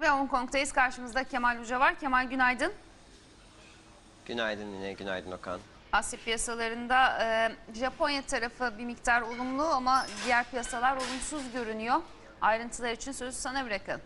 Ve Hong Kong'tayız. Karşımızda Kemal Hoca var. Kemal günaydın. Günaydın yine, günaydın Okan. Asya piyasalarında e, Japonya tarafı bir miktar olumlu ama diğer piyasalar olumsuz görünüyor. Ayrıntılar için sözü sana bırakalım.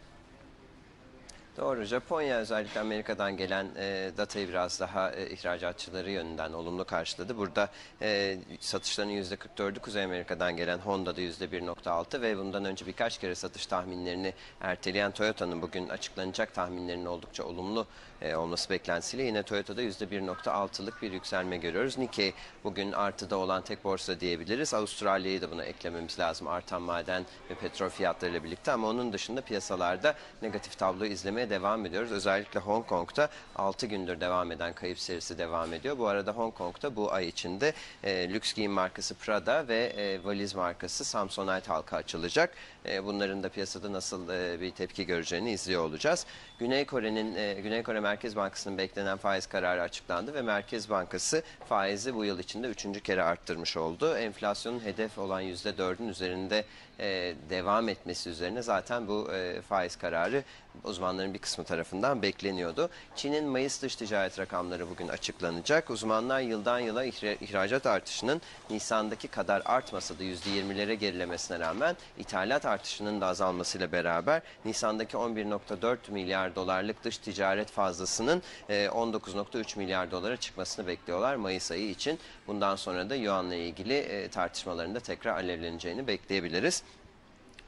Doğru, Japonya özellikle Amerika'dan gelen e, datayı biraz daha e, ihracatçıları yönünden olumlu karşıladı. Burada e, satışların %44'ü Kuzey Amerika'dan gelen Honda'da %1.6 ve bundan önce birkaç kere satış tahminlerini erteleyen Toyota'nın bugün açıklanacak tahminlerinin oldukça olumlu e, olması beklentisiyle yine Toyota'da %1.6'lık bir yükselme görüyoruz. Nikkei bugün artıda olan tek borsa diyebiliriz. Avustralya'yı da buna eklememiz lazım artan maden ve petrol fiyatlarıyla birlikte ama onun dışında piyasalarda negatif tablo izlemeye devam ediyoruz. Özellikle Hong Kong'da 6 gündür devam eden kayıp serisi devam ediyor. Bu arada Hong Kong'da bu ay içinde e, lüks giyim markası Prada ve e, valiz markası Samsonite halka açılacak. E, bunların da piyasada nasıl e, bir tepki göreceğini izliyor olacağız. Güney Kore'nin e, Güney Kore Merkez Bankası'nın beklenen faiz kararı açıklandı ve Merkez Bankası faizi bu yıl içinde üçüncü kere arttırmış oldu. Enflasyonun hedef olan %4'ün üzerinde e, devam etmesi üzerine zaten bu e, faiz kararı uzmanların bir kısmı tarafından bekleniyordu. Çin'in Mayıs dış ticaret rakamları bugün açıklanacak. Uzmanlar yıldan yıla ihra- ihracat artışının Nisan'daki kadar artmasa da %20'lere gerilemesine rağmen ithalat artışının da azalmasıyla beraber Nisan'daki 11.4 milyar dolarlık dış ticaret fazlasının e, 19.3 milyar dolara çıkmasını bekliyorlar Mayıs ayı için. Bundan sonra da Yuan'la ilgili e, tartışmaların da tekrar alevleneceğini bekleyebiliriz.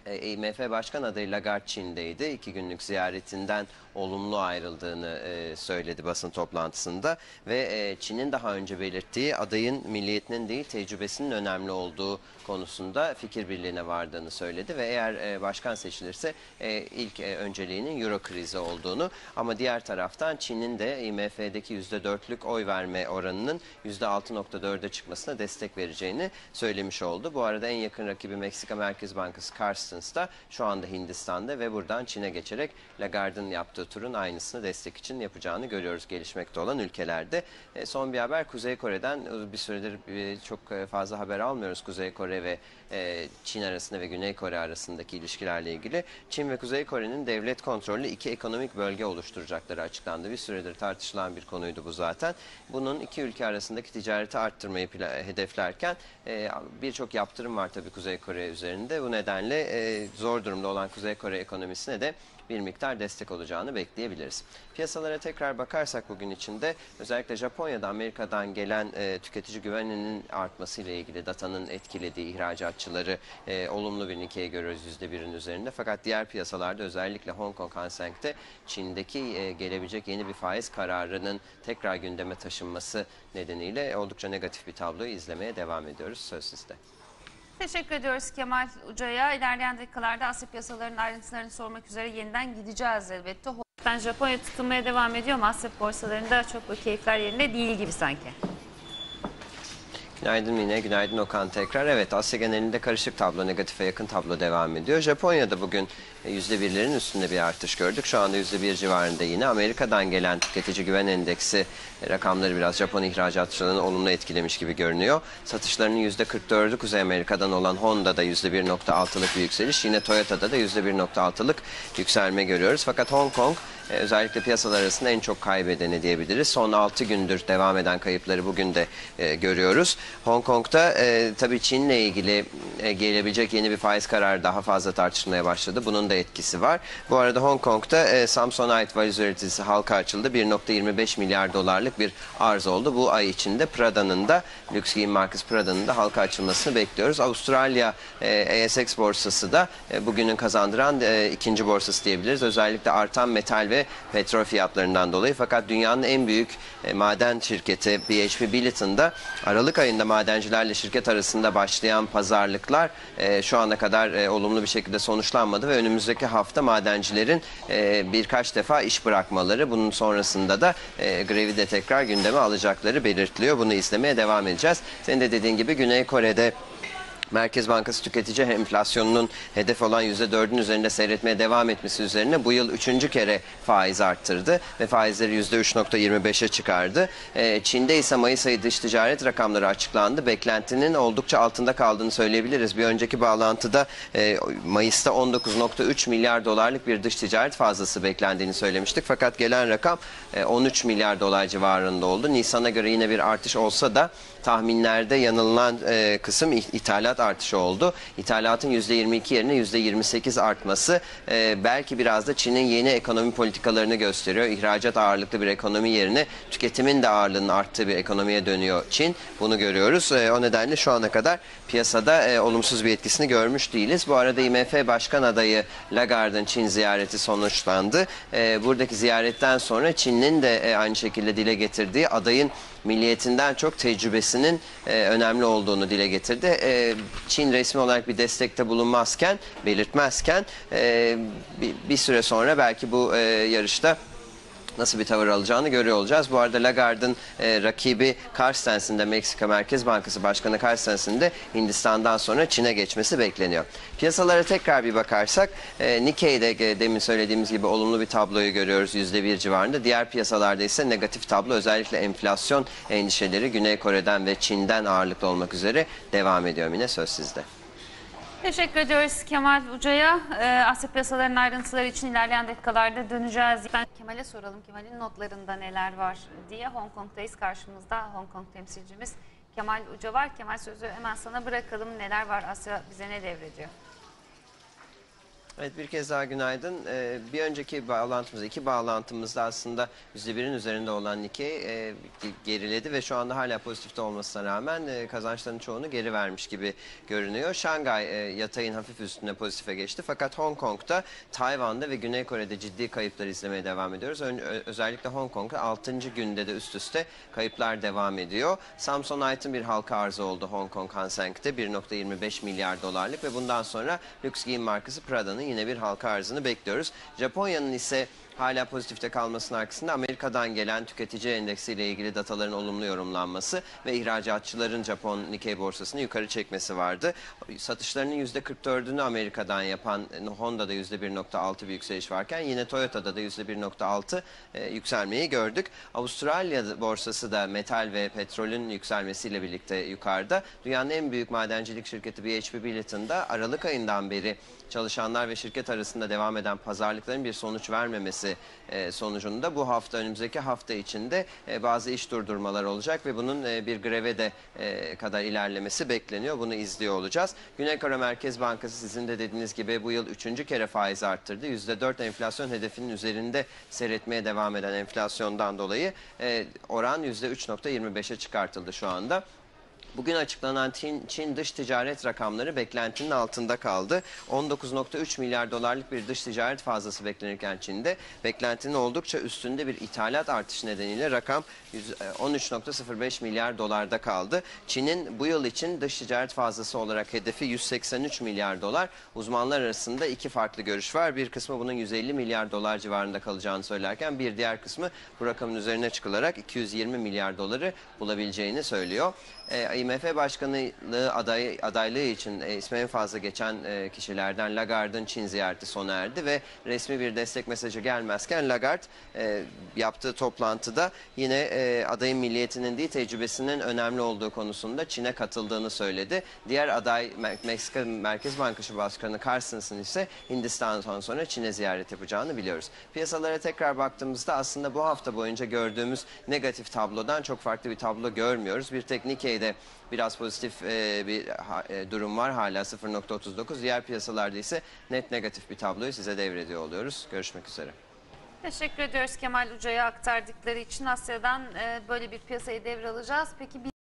E, IMF Başkan adayı Lagarde Çin'deydi. İki günlük ziyaretinden olumlu ayrıldığını e, söyledi basın toplantısında. Ve e, Çin'in daha önce belirttiği adayın milliyetinin değil tecrübesinin önemli olduğu konusunda fikir birliğine vardığını söyledi. Ve eğer e, başkan seçilirse e, ilk e, önceliğinin euro krizi olduğunu ama diğer taraftan Çin'in de IMF'deki %4'lük oy verme oranının %6.4'e çıkmasına destek vereceğini söylemiş oldu. Bu arada en yakın rakibi Meksika Merkez Bankası Carstens da şu anda Hindistan'da ve buradan Çin'e geçerek Lagarde'ın yaptığı turun aynısını destek için yapacağını görüyoruz gelişmekte olan ülkelerde. E, son bir haber Kuzey Kore'den e, bir süredir e, çok e, fazla haber almıyoruz Kuzey Kore ve e, Çin arasında ve Güney Kore arasındaki ilişkilerle ilgili. Çin ve Kuzey Kore'nin devlet kontrollü iki ekonomik bölge oluşturacakları açıklandı. Bir süredir tartışılan bir konuydu bu zaten. Bunun iki ülke arasındaki ticareti arttırmayı hedeflerken e, birçok yaptırım var tabii Kuzey Kore üzerinde. Bu nedenle e, zor durumda olan Kuzey Kore ekonomisine de bir miktar destek olacağını bekleyebiliriz. Piyasalara tekrar bakarsak bugün içinde özellikle Japonya'da Amerika'dan gelen e, tüketici güveninin artmasıyla ilgili datanın etkilediği ihracatçıları e, olumlu bir Nikkei görüyoruz %1'in üzerinde. Fakat diğer piyasalarda özellikle Hong Kong Hang Seng'de Çin'deki e, gelebilecek yeni bir faiz kararının tekrar gündeme taşınması nedeniyle oldukça negatif bir tabloyu izlemeye devam ediyoruz. Söz sizde. Teşekkür ediyoruz Kemal Hoca'ya. İlerleyen dakikalarda Asya piyasalarının ayrıntılarını sormak üzere yeniden gideceğiz elbette. Ben Japonya tutunmaya devam ediyor ama Asya borsalarında çok böyle keyifler yerinde değil gibi sanki. Günaydın Mine, günaydın Okan tekrar. Evet Asya genelinde karışık tablo, negatife yakın tablo devam ediyor. Japonya'da bugün e, %1'lerin üstünde bir artış gördük. Şu anda %1 civarında yine. Amerika'dan gelen tüketici güven endeksi e, rakamları biraz Japon ihracatçılarını olumlu etkilemiş gibi görünüyor. Satışlarının %44'ü Kuzey Amerika'dan olan Honda'da %1.6'lık bir yükseliş. Yine Toyota'da da %1.6'lık yükselme görüyoruz. Fakat Hong Kong e, özellikle piyasalar arasında en çok kaybedeni diyebiliriz. Son 6 gündür devam eden kayıpları bugün de e, görüyoruz. Hong Kong'da e, tabii Çin'le ilgili e, gelebilecek yeni bir faiz kararı daha fazla tartışılmaya başladı. Bunun da etkisi var. Bu arada Hong Kong'da e, Samsonite valiz üreticisi halka açıldı. 1.25 milyar dolarlık bir arz oldu. Bu ay içinde Prada'nın da lüks giyim markası Prada'nın da halka açılmasını bekliyoruz. Avustralya e, ASX borsası da e, bugünün kazandıran ikinci borsası diyebiliriz. Özellikle artan metal ve petrol fiyatlarından dolayı. Fakat dünyanın en büyük maden şirketi BHP Billiton da Aralık ayında madencilerle şirket arasında başlayan pazarlıklar e, şu ana kadar e, olumlu bir şekilde sonuçlanmadı ve önümüzdeki hafta madencilerin e, birkaç defa iş bırakmaları bunun sonrasında da e, grevi de tekrar gündeme alacakları belirtiliyor. Bunu izlemeye devam edeceğiz. Senin de dediğin gibi Güney Kore'de Merkez Bankası tüketici enflasyonunun hedef olan %4'ün üzerinde seyretmeye devam etmesi üzerine bu yıl üçüncü kere faiz arttırdı ve faizleri %3.25'e çıkardı. Ee, Çin'de ise Mayıs ayı dış ticaret rakamları açıklandı. Beklentinin oldukça altında kaldığını söyleyebiliriz. Bir önceki bağlantıda e, Mayıs'ta 19.3 milyar dolarlık bir dış ticaret fazlası beklendiğini söylemiştik. Fakat gelen rakam e, 13 milyar dolar civarında oldu. Nisan'a göre yine bir artış olsa da tahminlerde yanılan e, kısım ih- ithalat artışı oldu. İthalatın %22 yerine %28 artması e, belki biraz da Çin'in yeni ekonomi politikalarını gösteriyor. İhracat ağırlıklı bir ekonomi yerine tüketimin de ağırlığının arttığı bir ekonomiye dönüyor Çin. Bunu görüyoruz. E, o nedenle şu ana kadar piyasada e, olumsuz bir etkisini görmüş değiliz. Bu arada IMF Başkan adayı Lagarde'ın Çin ziyareti sonuçlandı. E, buradaki ziyaretten sonra Çin'in de e, aynı şekilde dile getirdiği adayın milliyetinden çok tecrübesinin e, önemli olduğunu dile getirdi. E, Çin resmi olarak bir destekte bulunmazken, belirtmezken e, bir, bir süre sonra belki bu e, yarışta nasıl bir tavır alacağını görüyor olacağız. Bu arada Lagarde'ın e, rakibi Carstens'in de Meksika Merkez Bankası Başkanı Carstens'in de Hindistan'dan sonra Çin'e geçmesi bekleniyor. Piyasalara tekrar bir bakarsak e, Nikkei'de e, demin söylediğimiz gibi olumlu bir tabloyu görüyoruz %1 civarında. Diğer piyasalarda ise negatif tablo özellikle enflasyon endişeleri Güney Kore'den ve Çin'den ağırlıklı olmak üzere devam ediyor. Yine söz sizde. Teşekkür ediyoruz Kemal Uca'ya. Ee, Asya piyasalarının ayrıntıları için ilerleyen dakikalarda döneceğiz. Ben Kemal'e soralım Kemal'in notlarında neler var diye. Hong Kong'dayız karşımızda Hong Kong temsilcimiz Kemal Uca var. Kemal sözü hemen sana bırakalım. Neler var Asya bize ne devrediyor? Evet bir kez daha günaydın. Ee, bir önceki bağlantımızda, iki bağlantımızda aslında %1'in üzerinde olan Nikkei e, geriledi ve şu anda hala pozitifte olmasına rağmen e, kazançların çoğunu geri vermiş gibi görünüyor. Şangay e, yatayın hafif üstüne pozitife geçti fakat Hong Kong'da, Tayvan'da ve Güney Kore'de ciddi kayıplar izlemeye devam ediyoruz. Ön- özellikle Hong Kong'da 6. günde de üst üste kayıplar devam ediyor. Samsonite'ın bir halka arzı oldu Hong Kong Hang Seng'de 1.25 milyar dolarlık ve bundan sonra lüks giyim markası Prada'nın yine bir halka arzını bekliyoruz. Japonya'nın ise hala pozitifte kalmasının arkasında Amerika'dan gelen tüketici endeksiyle ilgili dataların olumlu yorumlanması ve ihracatçıların Japon Nikkei borsasını yukarı çekmesi vardı. Satışlarının %44'ünü Amerika'dan yapan Honda'da %1.6 bir yükseliş varken yine Toyota'da da %1.6 e, yükselmeyi gördük. Avustralya borsası da metal ve petrolün yükselmesiyle birlikte yukarıda. Dünyanın en büyük madencilik şirketi BHP Billiton da Aralık ayından beri çalışanlar ve şirket arasında devam eden pazarlıkların bir sonuç vermemesi e, sonucunda bu hafta önümüzdeki hafta içinde e, bazı iş durdurmaları olacak ve bunun e, bir greve de kadar ilerlemesi bekleniyor. Bunu izliyor olacağız. Güney Kore Merkez Bankası sizin de dediğiniz gibi bu yıl üçüncü kere faiz arttırdı. %4 enflasyon hedefinin üzerinde seyretmeye devam eden enflasyondan dolayı e, oran %3.25'e çıkartıldı şu anda. Bugün açıklanan Çin, Çin dış ticaret rakamları beklentinin altında kaldı. 19.3 milyar dolarlık bir dış ticaret fazlası beklenirken Çin'de beklentinin oldukça üstünde bir ithalat artışı nedeniyle rakam yüz- e, 13.05 milyar dolarda kaldı. Çin'in bu yıl için dış ticaret fazlası olarak hedefi 183 milyar dolar. Uzmanlar arasında iki farklı görüş var. Bir kısmı bunun 150 milyar dolar civarında kalacağını söylerken bir diğer kısmı bu rakamın üzerine çıkılarak 220 milyar doları bulabileceğini söylüyor. E, IMF başkanlığı aday, adaylığı için e, ismi en fazla geçen e, kişilerden Lagarde'ın Çin ziyareti sona erdi ve resmi bir destek mesajı gelmezken Lagarde e, yaptığı toplantıda yine e, adayın milliyetinin değil tecrübesinin önemli olduğu konusunda Çin'e katıldığını söyledi. Diğer aday Me- Meksika Merkez Bankası Başkanı Carstens'ın ise Hindistan'dan sonra Çin'e ziyaret yapacağını biliyoruz. Piyasalara tekrar baktığımızda aslında bu hafta boyunca gördüğümüz negatif tablodan çok farklı bir tablo görmüyoruz. Bir tek Nikkei'de biraz pozitif e, bir e, durum var hala 0.39. Diğer piyasalarda ise net negatif bir tabloyu size devrediyor oluyoruz. Görüşmek üzere. Teşekkür ediyoruz Kemal Uca'ya aktardıkları için Asya'dan e, böyle bir piyasayı devralacağız. Peki bir